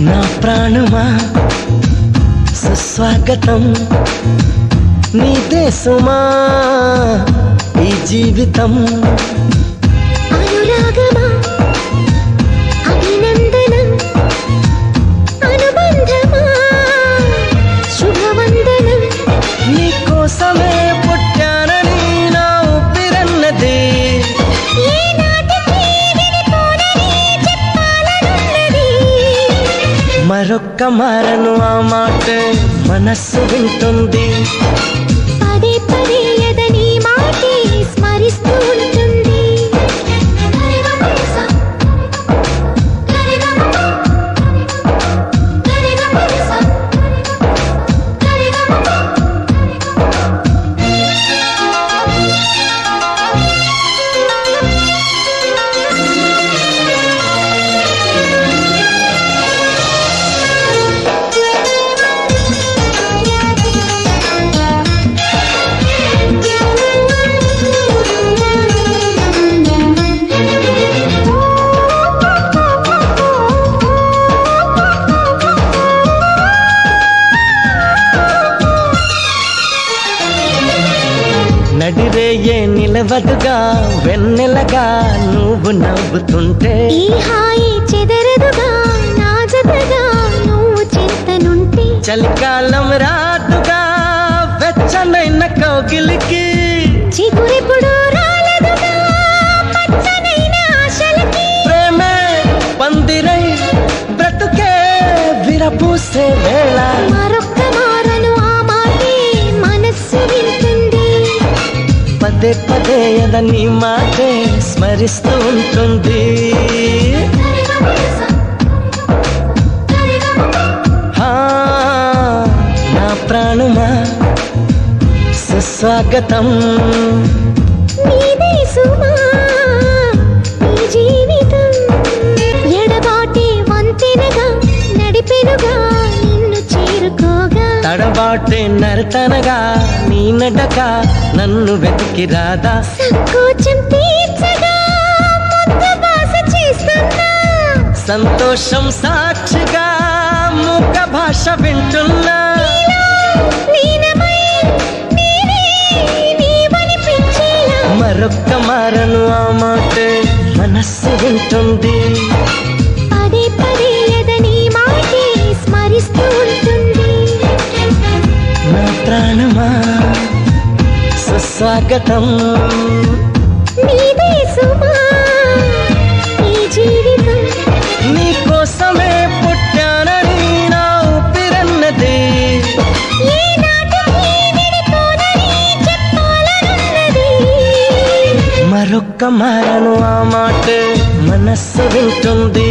నా ప్రాణమా? సుస్వాగతం. నీ దేశమా? ఈ జీవితం. మరొక్క మారను ఆ మాట మనస్సు వింటుంది. నిలవదుగా వెన్నెలగా నువ్వు నవ్వుతుంటే. ఈ హాయి చెదరదుగా నా జతగా నువ్వు చింతనుంటే. చలికాలం రాదుగా వెచ్చనైన కౌగిలికి. చిగురెప్పుడు రాలదుగా పచ్చనైన ఆశలకి. ప్రేమే పందిరై బ్రతుకే విరపూసే పదే పదే అదని మాటే స్మరిస్తూ ఉంటుంది. నా ప్రాణమా సుస్వాగతం. సుమా. తడబాటే నరతనగా నీ నడక నన్ను వెతికి రాదా? సంకోచం తీర్చగా సంతోషం సాక్షిగా ముఖ భాష వింటున్నా. మరొక్క మారను ఆ మాట మనస్సు వింటుంది. జీవితం. నీకోసమే పుట్టానని నా ఊపిరన్నది మరొక్క మారను ఆ మాట మనస్సు వింటుంది.